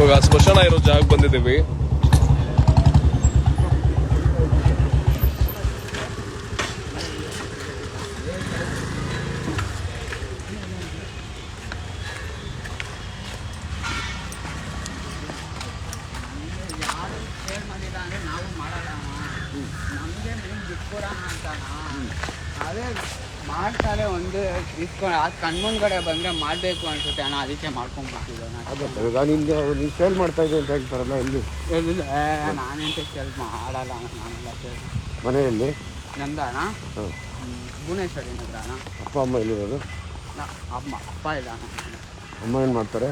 ಇವಾಗ ಸ್ಮಶಾನ ಇರೋ ಜಾಗ ಬಂದಿದ್ದೀವಿ ಯಾರು ಸೇಲ್ ಮಾಡಿಲ್ಲ ಅಂದ್ರೆ ನಾವು ಮಾಡಲ್ಲ ನಮಗೆ ಮೇನ್ ಬಿಟ್ಕೊಡೋಣ ಅಂತಾನ ಅದೇ ಮಾಡ್ತಾರೆ ಒಂದು ಇಸ್ಕೊಂಡು ಅದು ಕಣ್ಮುಂದ್ಗಡೆ ಬಂದರೆ ಮಾಡಬೇಕು ಅನ್ಸುತ್ತೆ. ಅಣ್ಣ ಅದಕ್ಕೆ ಮಾಡ್ಕೊಂಡ್ಬಿಟ್ಟಿದ್ದೆ. ನಾನು ಇವಾಗ ನಿಂಗೆ ನೀನು ಸೇಲ್ ಮಾಡ್ತಾ ಇದ್ದೆ ಅಂತ ಹೇಳ್ತಾರಲ್ಲ ಎಲ್ಲಿ ನಾನೆಂತ ಸೇಲ್ ಮಾಡಲ್ಲ ನಾನೆಲ್ಲ ಸೇಲ್ ಮನೆಯಲ್ಲಿ? ನಂದ ಅಣ್ಣ ಭುವನೇಶ್ವರಿ ನಗರ ಅಣ್ಣ ಅಪ್ಪ ಅಮ್ಮ ಎಲ್ಲಿರೋದು? ಅಮ್ಮ ಅಪ್ಪ ಇಲ್ಲ ಅಣ್ಣ ಅಮ್ಮ ಏನು ಮಾಡ್ತಾರೆ?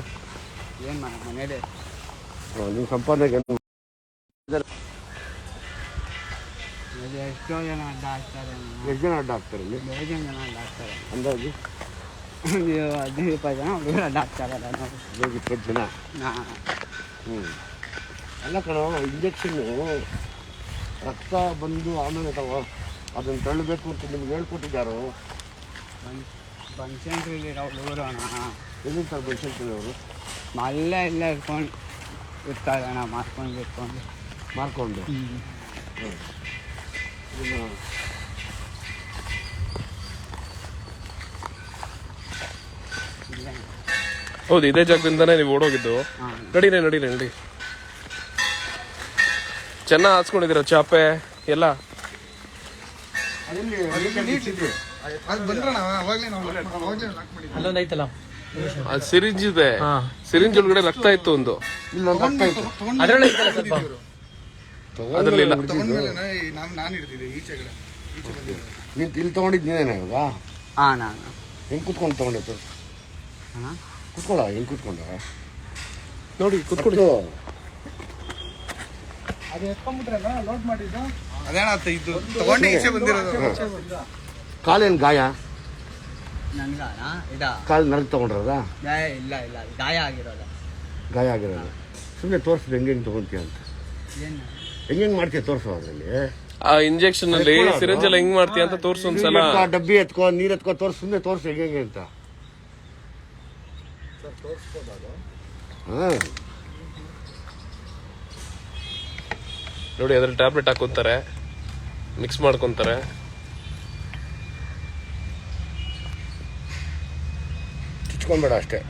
ಏನು ಮಾಡ ಮನೇಲಿ. ನಿಮ್ಮ ಸಂಪಾದನೆಗೆ ಇಲ್ಲಿ ಎಷ್ಟೋ ಜನ ಅಡ್ಡ ಹಾಕ್ತಾರೆ. ಎಷ್ಟು ಜನ ಅಡ್ಡ ಹಾಕ್ತಾರೆ ಇಲ್ಲಿ? ಬೇಜಾನ್ ಜನ ಅಡ್ಡ ಹಾಕ್ತಾರೆ ಅಂದಾಜು ಹದಿನೈದು ರೂಪಾಯಿ ಜನ ಹುಡುಗರು ಅಡ್ಡ ಹಾಕ್ತಾರಲ್ಲ ನಾವು. ಇವಾಗ ಇಪ್ಪತ್ತು ಜನ? ಹ್ಞೂ ಅಲ್ಲ ಕಣೋ ಇಂಜೆಕ್ಷನ್ನು ರಕ್ತ ಬಂದು ಆಮೇಲೆ ತಗೋ ಅದನ್ನು ತಳ್ಳಬೇಕು ಅಂತ ನಿಮ್ಗೆ ಹೇಳ್ಕೊಟ್ಟಿದ್ದಾರೋ? ಬನ್ಸೆಂಟ್ರಲ್ಲಿ ಇರೋ ಹುಡುಗರು ಅಣ್ಣ. ಎಲ್ಲಿ ಸರ್ ಬೈಸಂತೀನಿ ಅವರು? ಅಲ್ಲೇ ಎಲ್ಲ ಇಟ್ಕೊಂಡು ಇರ್ತಾರೆ ಅಣ್ಣ ಮಾಡ್ಕೊಂಡು ಇಟ್ಕೊಂಡು. ಮಾರ್ಕೊಂಡು? ಇಲ್ಲೇ ಹೌದು ಇದೇ ಜಾಗದಿಂದಾನೇ ನೀವು ಓಡೋಗಿದ್ದು. ನಡೀನೇ ನಡೀರಿ ನಡೀರಿ ನಡಿ ಚೆನ್ನಾಗಿ ಹಾಸ್ಕೊಂಡಿದ್ದೀರ ಚಾಪೆ ಎಲ್ಲ? ಅದೆಲ್ಲಿ ಅದಕ್ಕೆ ಬಿಚ್ಚಿದೆ. ಅದು ಬಂದ್ರಣ ಅವಾಗಲೇ ನಾವು ಲಾಕ್ ಮಾಡಿದ್ವಿ. ಅಲ್ಲೊಂದು ಐತಲ್ಲ? ಅದು ಸಿರಿಂಜ್ ಇದೆ. ಹಾ. ಸಿರಿಂಜ್ ಒಳಗಡೆ ರಕ್ತ ಇತ್ತು ಒಂದು. ಇಲ್ಲ ರಕ್ತ ಇತ್ತು. ಅದ್ರೊಳಗೆ ಸ್ವಲ್ಪ. ಅದ್ರಲ್ಲಿ ಇಲ್ಲ. ನಾನು ಹಿಡಿದಿದ್ದೆ ಈಚೆಗಡೆ ಈಚೆ ಬಂದಿದ್ದೆ ನೀನು ಇಲ್ಲಿ ತೊಗೊಂಡಿದ್ದು ನೀನೇನ ಇವಾಗ? ಹಾಂ ನಾನು ಹೆಂಗೆ ಕುತ್ಕೊಂಡು ತೊಗೊಂಡಿತ್ತು ಅಣ್ಣ ಕುತ್ಕೊಳ್ಳ ಹೆಂಗೆ ಕುತ್ಕೊಂಡ? ನೋಡಿ ಕುತ್ಕೊಳ್ಳಿ. ಅದು ಎತ್ಕೊಂಡ್ಬಿಟ್ರಲ್ಲ ಲೋಡ್ ಮಾಡಿದ್ದು? ಅದೇನ ಇದು? ತಗೊಂಡೆ ಈಚೆ ಬಂದಿರೋದು. ಕಾಲೇನು ಗಾಯ? ನನ್ಗ ಅಣ್ಣ ಇದ? ಕಾಲು ನರಕ್ ತೊಗೊಂಡ್ರದ? ಗಾಯ ಇಲ್ಲ ಇಲ್ಲ. ಗಾಯ ಆಗಿರೋದು. ಗಾಯ ಆಗಿರೋದು. ಸುಮ್ಮನೆ ತೋರಿಸಿದ ಹೆಂಗೆ ಹೆಂಗೆ ತೊಗೊಂತೀಯ ಅಂತ. ಏನು ಹೆಂಗೆ ಹೆಂಗೆ ಮಾಡ್ತೀಯ ತೋರಿಸೋ ಅದರಲ್ಲಿ? ಆ ಇಂಜೆಕ್ಷನ್ ಅಲ್ಲಿ ಸಿರಂಜ್ ಎಲ್ಲ ಹೆಂಗ್ ಮಾಡ್ತೀಯ ಅಂತ ತೋರ್ಸು ಒಂದ್ಸಲ. ಡಬ್ಬಿ ಎತ್ಕೋ ನೀರು ಎತ್ಕೋ ತೋರ್ಸು ಸುಮ್ಮನೆ ತೋರಿಸಿ ಹೆಂಗೆ ಹೆಂಗೆ ಅಂತ. ಹಾಂ. ನೋಡಿ ಅದ್ರಲ್ಲಿ ಟ್ಯಾಬ್ಲೆಟ್ ಹಾಕೊಂತಾರೆ ಮಿಕ್ಸ್ ಮಾಡ್ಕೊಂತಾರೆ. ಚುಚ್ಕೊಂಬೇಡ ಅಷ್ಟೇ.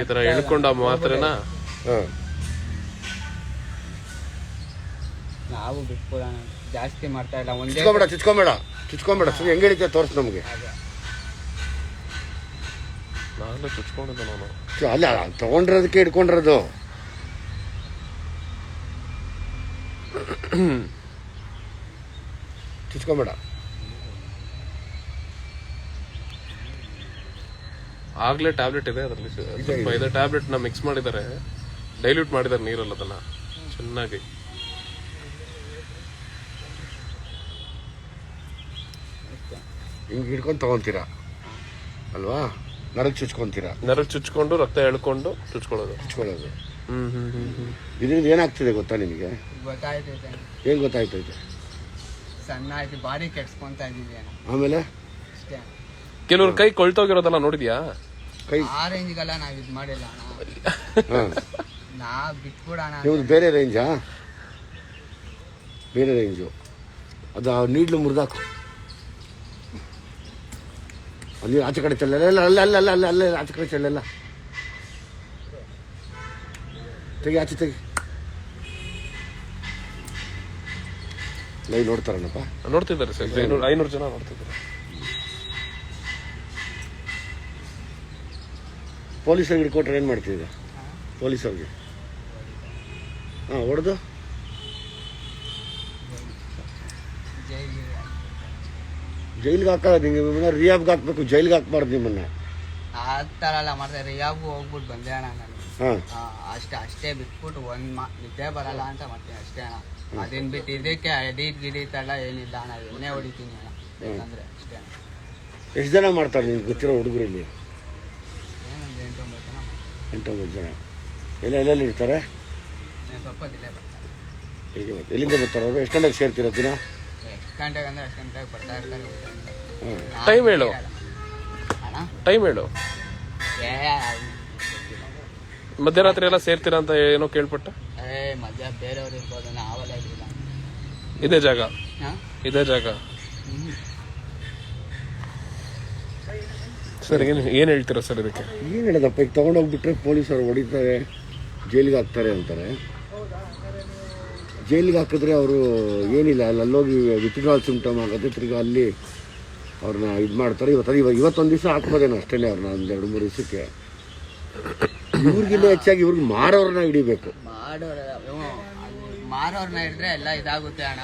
ಈ ತರ ಎಳ್ಕೊಂಡ ಮಾತ್ರನಾ ಹಾಂ. ನಾವು ಬಿಟ್ಕೊಡೋಣ ಜಾಸ್ತಿ ಮಾಡ್ತಾ ಇಲ್ಲ. ಒಂದೇ ಚುಚ್ಕೊಬೇಡ ಚುಚ್ಕೊಂಬೇಡ ಚುಚ್ಕೊಂಬೇಡ. ಸುಮ್ಮನೆ ಹೆಂಗೆ ಹಿಡಿತೀಯ ತೋರಿಸು ನಮಗೆ. ನಾನು ಚುಚ್ಕೊಂಡಿದ್ದೆ ನಾನು. ಅಲ್ಲ ತಗೊಂಡಿರೋದಕ್ಕೆ ಹಿಡ್ಕೊಂಡಿರೋದು. ಚುಚ್ಕೊಂಬೇಡ. ಆಗ್ಲೇ ಟ್ಯಾಬ್ಲೆಟ್ ಇದೆ ಅದರಲ್ಲಿ. ಸ್ವಲ್ಪ ಇದೆ ಟ್ಯಾಬ್ಲೆಟ್ನ ಮಿಕ್ಸ್ ಮಾಡಿದ್ದಾರೆ. ಡೈಲ್ಯೂಟ್ ಮಾಡಿದ್ದಾರೆ ನೀರಲ್ಲ ಅದನ್ನ. ಚೆನ್ನಾಗಿ. ಹಿಂಗೆ ಹಿಡ್ಕೊಂಡು ತಗೊಂತೀರಾ? ಅಲ್ವಾ? ನರಕ್ ಚುಚ್ಕೊಂತೀರಾ? ನರಕ್ ಚುಚ್ಕೊಂಡು ರಕ್ತ ಎಳ್ಕೊಂಡು ಚುಚ್ಕೊಳ್ಳೋದು. ಚುಚ್ಕೊಳ್ಳೋದು. ಹ್ಮ್ ಹ್ಮ್ ಹ್ಮ್ ಹ್ಮ್. ಇದರಿಂದ ಏನಾಗ್ತಿದೆ ಗೊತ್ತಾ ನಿಮಗೆ? ಗೊತ್ತಾಯ್ತೈತೆ. ಏನು ಗೊತ್ತಾಯ್ತೈತೆ ಸಣ್ಣ ಆಯ್ತು ಬಾಡಿ ಕೆಡ್ಸ್ಕೊಂತ ಇದೀವಿ ಅಣ್ಣ. ಆಮೇಲೆ? ಅಷ್ಟೇ. ಕೆಲವ್ರ ಕೈ ಕೊಳ್ತೋಗಿರೋದಲ್ಲ ನೋಡಿದ್ಯಾ? ಕೈ ಆ ರೇಂಜ್ಗೆಲ್ಲ ನಾವು ಇದು ಮಾಡಿಲ್ಲ ಅಣ್ಣ. ಹಾಂ. ನಾ ಬಿಟ್ಬಿಡೋಣ ನಿಮ್ದು ಬೇರೆ ರೇಂಜಾ? ಬೇರೆ ರೇಂಜು. ಅದು ಆ ನೀಡ್ಲು ಮುರಿದಾಕು. ಅಲ್ಲಿ ಆಚೆ ಕಡೆ ಚೆಲ್ಲ ಅಲ್ಲ ಅಲ್ಲ ಅಲ್ಲ ಅಲ್ಲ ಅಲ್ಲ ಆಚೆ ಕಡೆ ಚೆಲ್ಲ ತೆಗಿ ಆಚೆ ತೆಗಿ. ಲೈವ್ ನೋಡ್ತಾರನಪ್ಪ? ನೋಡ್ತಿದ್ದಾರೆ ಸರ್ ಐನೂರು ಐನೂರು ಜನ ನೋಡ್ತಿದ್ದಾರೆ. ಪೊಲೀಸರಿಗೆ ಹಿಡ್ಕೊಟ್ರೆ ಏನು ಮಾಡ್ತಿದ್ದೆ ಪೊಲೀಸರಿಗೆ ಹಾಂ ಹೊಡೆದು ಜೈಲಿಗೆ ಜೈಲಿಗೆ ಹಾಕೋದು ನಿಮಗೆ ರಿಯಾಬ್ಗೆ ಹಾಕ್ಬೇಕು ಜೈಲ್ಗೆ ಹಾಕ್ಬಾರ್ದು ನಿಮ್ಮನ್ನ. ಆ ಥರ ಎಲ್ಲ ಮಾಡ್ತಾರೆ ಯಾವಾಗೂ ಹೋಗ್ಬಿಟ್ಟು ಬಂದೆ ಅಣ್ಣ ನಾನು. ಹಾಂ. ಆ, ಅಷ್ಟೇ ಅಷ್ಟೇ ಬಿಟ್ಬಿಟ್ಟು ಒಂದು ಮಾ ನಿದ್ದೆ ಬರಲ್ಲ ಅಂತ ಮಾಡ್ತೀನಿ ಅಷ್ಟೇ ಅಣ್ಣ. ಅದನ್ನ ಬಿಟ್ಟು ಇದಕ್ಕೆ ಎಡೀಟ್ ಗಿಡೀಟ್ ಎಲ್ಲ ಏನಿಲ್ಲ ಅಣ್ಣ ಎಣ್ಣೆ ಹೊಡಿತೀನಿ ಅಣ್ಣ. ಬೇಕಂದ್ರೆ ಅಷ್ಟೇ ಅಣ್ಣ. ಎಷ್ಟು ಜನ ಮಾಡ್ತಾರೆ ನಿಮ್ಗೆ ಗೊತ್ತಿರೋ ಹುಡುಗರಲ್ಲಿ? ಏನೊಂದು ಎಂಟು ಒಂಬತ್ತು ಜನ ಮಾಡ್ತೀನಿ. ಎಂಟೊಂಬತ್ತು ಜನ. ಎಲ್ಲ ಎಲ್ಲೆಲ್ಲಿ ಇರ್ತಾರೆ? ಸ್ವಲ್ಪ ದಿಲೇ ಬರ್ತಾರೆ. ಹೀಗೆ ಎಲ್ಲಿಂದ ಬರ್ತಾರೆ ಅವರು? ಎಷ್ಟು ಗಂಟೆಗೆ ಸೇರ್ತೀರ ದಿನ? ಗಂಟೆಗೆ ಅಂದ್ರೆ ಅಷ್ಟು ಗಂಟೆಗೆ ಬರ್ತಾ ಇರ್ತಾರೆ ಹಾಂ ಹೇಳು. ಅಣ್ಣ? ಟೈಮ್ ಹೇಳು. ಏ ಅದು ಗೊತ್ತಿಲ್ಲ. ಮಧ್ಯರಾತ್ರಿ ಎಲ್ಲ ಸೇರ್ತೀರಾ ಅಂತ ಏನೋ ಕೇಳ್ಪಟ್ಟ? ಏ ಮಧ್ಯ ಬೇರೆಯವ್ರು ಇರ್ಬೋದು ನಾವೆಲ್ಲ ಇರಲಿಲ್ಲ ಇದೇ ಜಾಗ? ಹಾಂ? ಇದೇ ಜಾಗ? ಸರ್ ಏನ್ ಏನ್ ಹೇಳ್ತೀರಾ ಸರ್ ಇದಕ್ಕೆ? ಏನು ಹೇಳೋದಪ್ಪ ಈಗ ತೊಗೊಂಡೋಗ್ಬಿಟ್ರೆ ಪೊಲೀಸರು ಹೊಡಿತಾರೆ ಜೈಲಿಗೆ ಹಾಕ್ತಾರೆ ಅಂತಾರೆ. ಜೈಲಿಗೆ ಹಾಕಿದ್ರೆ ಅವರು ಏನಿಲ್ಲ ಅಲ್ಲಿ ಅಲ್ಲೋಗಿ ವಿತ್ಡ್ರಾಲ್ ಸಿಂಪ್ಟಮ್ ಆಗುತ್ತೆ, ತಿರ್ಗಿ ಅಲ್ಲಿ ಅವ್ರನ್ನ ಇದು ಮಾಡ್ತಾರೆ. ಇವತ್ತು ಇವಾಗ ಇವತ್ತೊಂದು ದಿವಸ ಹಾಕ್ಬೋದೇನೋ ಅಷ್ಟೇ ಅವ್ರನ್ನ ಒಂದು ಎರಡು, ಮೂರು ದಿವಸಕ್ಕೆ. ಇವ್ರಿಗಿಂತ ಹೆಚ್ಚಾಗಿ ಇವ್ರಿಗೆ ಮಾರೋರನ್ನ ಹಿಡಿಬೇಕು. ಮಾರೋರ್ನ ಹಿಡಿದ್ರೆ ಎಲ್ಲ ಇದಾಗುತ್ತೆ ಅಣ್ಣ.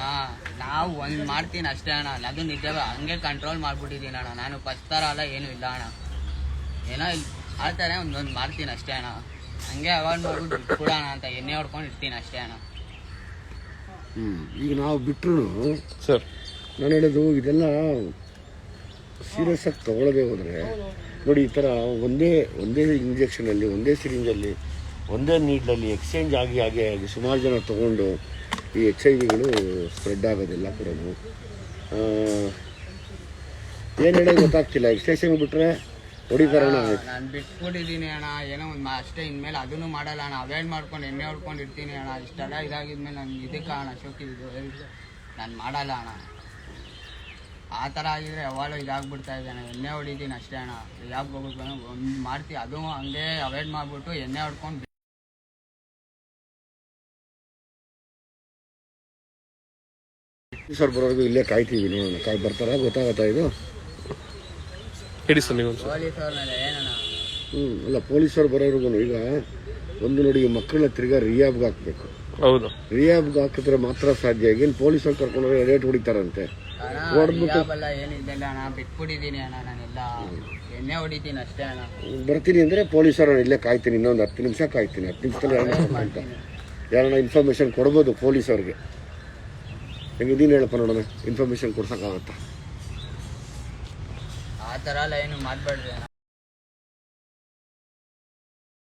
ನಾವು ಒಂದು ಮಾಡ್ತೀನಿ ಅಷ್ಟೇ ಅಣ್ಣ. ಅದು ನಿಜ, ಹಂಗೆ ಕಂಟ್ರೋಲ್ ಮಾಡ್ಬಿಟ್ಟಿದ್ದೀನಿ ಅಣ್ಣ. ನಾನು ಫಸ್ಟ್ ಅಲ್ಲ ಏನು ಇಲ್ಲ ಅಣ್ಣ. ಏನೋ ಇಲ್ಲಿ ಆಡ್ತಾರೆ ಒಂದೊಂದು ಮಾಡ್ತೀನಿ ಅಷ್ಟೇ ಅಣ್ಣ. ಹಂಗೆ ಅವಾಯ್ಡ್ ಮಾಡ್ಬಿಟ್ಟು ಬಿಟ್ಬಿಡೋಣ ಅಂತ ಎಣ್ಣೆ ಹೊಡ್ಕೊಂಡು ಇರ್ತೀನಿ ಅಷ್ಟೇ ಅಣ್ಣ. ಈಗ ನಾವು ಬಿಟ್ಟರು ಸರ್. ನಾನು ಹೇಳೋದು ಇದೆಲ್ಲ ಸೀರಿಯಸ್ ಆಗಿ ತೊಗೊಳ್ಳೋದೇ ಹೋದರೆ ನೋಡಿ ಈ ಥರ ಒಂದೇ ಒಂದೇ ಇಂಜೆಕ್ಷನಲ್ಲಿ ಒಂದೇ ಸಿರಿಂಜಲ್ಲಿ ಒಂದೇ ನೀಡ್ಲಲ್ಲಿ ಎಕ್ಸ್ಚೇಂಜ್ ಆಗಿ ಆಗಿ ಆಗಿ ಸುಮಾರು ಜನ ತೊಗೊಂಡು ಈ ಎಚ್ ಐ ವಿಗಳು ಸ್ಪ್ರೆಡ್ ಆಗೋದಿಲ್ಲ ಕೂಡ ಏನು ಹೇಳೋದು ಗೊತ್ತಾಗ್ತಿಲ್ಲ. ಎಕ್ಸ್ಟೇಷನ್ ಬಿಟ್ಟರೆ ಹೊಡಿತಾರಣ ನಾನು ಬಿಟ್ಬಿಟ್ಟಿದ್ದೀನಿ ಅಣ್ಣ. ಏನೋ ಒಂದು ಅಷ್ಟೇ ಇನ್ಮೇಲೆ ಅದನ್ನು ಮಾಡಲ್ಲ ಅಣ್ಣ. ಅವಾಯ್ಡ್ ಮಾಡ್ಕೊಂಡು ಎಣ್ಣೆ ಹೊಡ್ಕೊಂಡು ಇರ್ತೀನಿ ಅಣ್ಣ. ಇಷ್ಟೆಲ್ಲ ಇದಾಗಿದ್ಮೇಲೆ ನನಗೆ ಇದಕ್ಕೆ ಅಣ್ಣ ಶೋಕಿದ್ದು ನಾನು ಮಾಡಲ್ಲ ಅಣ್ಣ. ಆ ಥರ ಆಗಿದ್ರೆ ಯಾವಾಗಲೂ ಇದಾಗ್ಬಿಡ್ತಾ ಇದೆ ಅಣ್ಣ. ಎಣ್ಣೆ ಹೊಡಿತೀನಿ ಅಷ್ಟೇ ಅಣ್ಣ. ಯಾಕೆ ಹೋಗ್ಬೇಕು ಒಂದು ಮಾಡ್ತೀವಿ ಅದು ಹಂಗೆ ಅವಾಯ್ಡ್ ಮಾಡಿಬಿಟ್ಟು ಎಣ್ಣೆ ಹೊಡ್ಕೊಂಡು ಸರ್ ಬರೋದು ಇಲ್ಲೇ ಕಾಯ್ತೀವಿ ನೋಡೋಣ ಕಾಯ್ ಬರ್ತಾರ? ಗೊತ್ತಾಗತ್ತಾ ಇದು? ಹೇಳಿ ಸರ್ ನೀವು ಹ್ಞೂ ಅಲ್ಲ ಪೊಲೀಸರು ಬರೋರ್ಗು ಈಗ ಒಂದು ನೋಡಿ ಮಕ್ಕಳ ಮಕ್ಕಳನ್ನ ತಿರ್ಗಾ ರಿಯಾಬ್ಗೆ ಹಾಕಬೇಕು. ಹೌದು. ರಿಯಾಬ್ಗೆ ಹಾಕಿದ್ರೆ ಮಾತ್ರ ಸಾಧ್ಯ. ಆಗಿ ಪೊಲೀಸರು ಕರ್ಕೊಂಡ್ರೆ ರೇಟ್ ಹೊಡಿತಾರಂತೆ. ಬರ್ತೀನಿ ಅಂದರೆ ಪೊಲೀಸರು ನಾನು ಇಲ್ಲೇ ಕಾಯ್ತೀನಿ ಇನ್ನೊಂದು ಹತ್ತು ನಿಮಿಷ ಕಾಯ್ತೀನಿ. ಹತ್ತು ನಿಮಿಷದಲ್ಲಿ ಯಾರನ್ನ ಅಂತ ಯಾರನ್ನ ಇನ್ಫಾರ್ಮೇಷನ್ ಕೊಡ್ಬೋದು ಪೊಲೀಸವ್ರಿಗೆ ಹೆಂಗೆ ಹೆಂಗಿದ್ದೀನಿ ಹೇಳಪ್ಪ ನೋಡೋಣ. ಇನ್ಫಾರ್ಮೇಷನ್ ಕೊಡ್ಸೋಕ್ಕಾಗತ್ತಾ? ಥರ ಎಲ್ಲ ಏನು ಮಾಡಬೇಡ್ರಿ